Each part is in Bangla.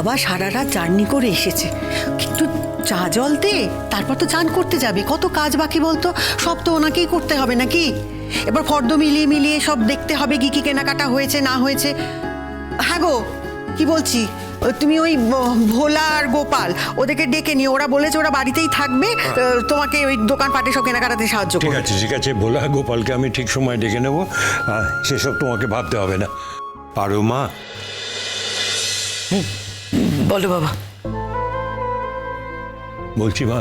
বাবা সারা রাত জার্নি করে এসেছে। কিন্তু চা জল দে তারপর তো চান করতে যাবে। কত কাজ বাকি বলতো? সব তো ওনাকেই করতে হবে নাকি? এবার ফর্দ মিলিয়ে মিলিয়ে সব দেখতে হবে কি কি কেনাকাটা হয়েছে না হয়েছে। হ্যাঁ গো কি বলছি? তুমি ওই ভোলা আর গোপাল ওদেরকে ডেকে নিয়ে ওরা বলেছে ওরা বাড়িতেই থাকবে। তোমাকে ওই দোকান দোকানপাটে সব কেনাকাটাতে সাহায্য ঠিক আছে ঠিক আছে। ভোলা গোপালকে আমি ঠিক সময় ডেকে নেব। সেসব তোমাকে ভাবতে হবে না। পারো মা। বলো বাবা। বলছি মা,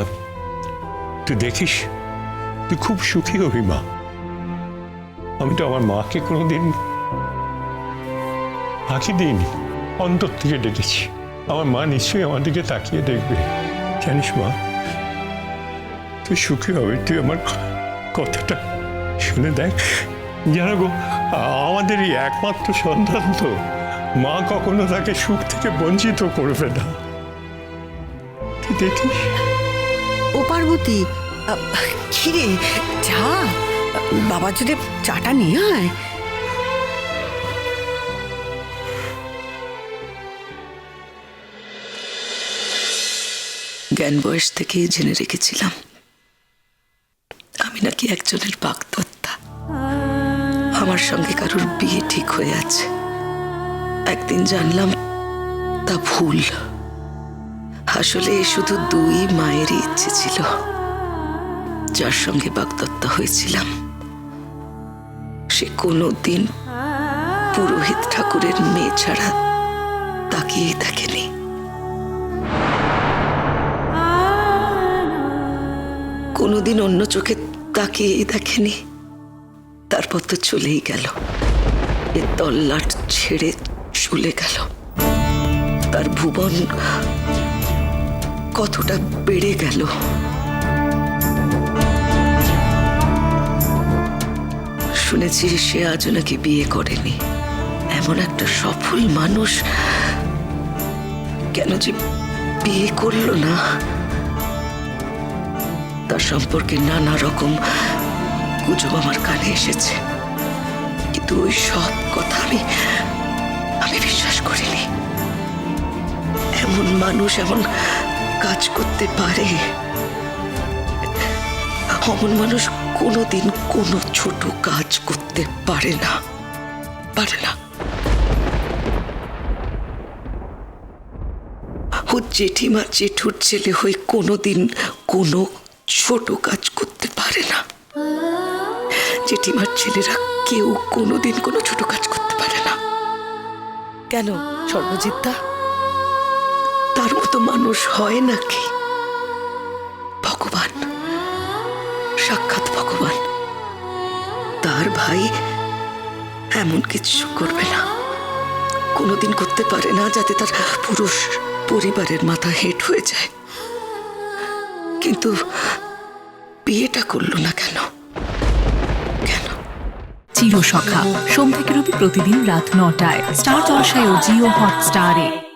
তুই দেখিস, তুই খুব সুখী হবি মা। আমি তো আমার মাকে কোনোদিন ফাঁকি দিইনি, অন্তর থেকে ডেকেছি। আমার মা নিশ্চয়ই আমার দিকে তাকিয়ে দেখবে। জানিস মা, তুই সুখী হবে, তুই আমার কথাটা শুনে দেখ। জানো গো আমাদের একমাত্র সন্তান তো। মা কখনো তাকে সুখ থেকে বঞ্চিত করবে না। দেখিস? ও পার্বতী আহ, কি রে চা বাবার যদি চাটা নিয়ে আয়। জ্ঞান বয়স থেকেই জেনে রেখেছিলাম। আমি নাকি একজনের বাগদত্তা। আমার সঙ্গে কারোর বিয়ে ঠিক হয়ে আছে। একদিন জানলাম তা ভুল। আসলে শুধু দুই মায়েরই ইচ্ছে ছিল। যার সঙ্গে বাগদত্তা হয়েছিলাম, সে কোনো দিন পুরোহিত ঠাকুরের মেয়ে ছাড়া তাকিয়েই দেখেনি কোনোদিন অন্য চোখে তাকিয়েই দেখেনি। তারপর তো চলেই গেল। এ তল্লাট ছেড়ে চলে গেল। তার ভুবন কতটা বেড়ে গেল। শুনেছি সে আজও নাকি বিয়ে করেনি। এমন একটা সফল মানুষ কেন যে বিয়ে করল না। তার সম্পর্কে নানা রকম গুজব আমার কানে এসেছে। কিন্তু ওই সব কথা আমি মানুষ এমন কাজ করতে পারে। অমন মানুষ কোনোদিন কোনো ছোট কাজ করতে পারে না। পারে না। ও জেঠিমা, জেঠুর ছেলে হয়ে কোনোদিন কোনো ছোট কাজ করতে পারে না। জেঠিমার ছেলেরা কেউ কোনোদিন কোনো ছোট কাজ করতে পারে না। কেন, সর্বজিৎদা? তার মতো মানুষ হয় নাকি? ভগবান, সাক্ষাৎ ভগবান। তার ভাই এমন কিছু করবে না। কোনোদিন করতে পারে না যাতে তার পুরুষ পরিবারের মাথা হেট হয়ে যায়। কিন্তু বিয়েটা করল না কেন? কেন? চিরসখা। সোম থেকে রবি প্রতিদিন রাত নটায়। স্টার জলসায় ও জিও হটস্টারে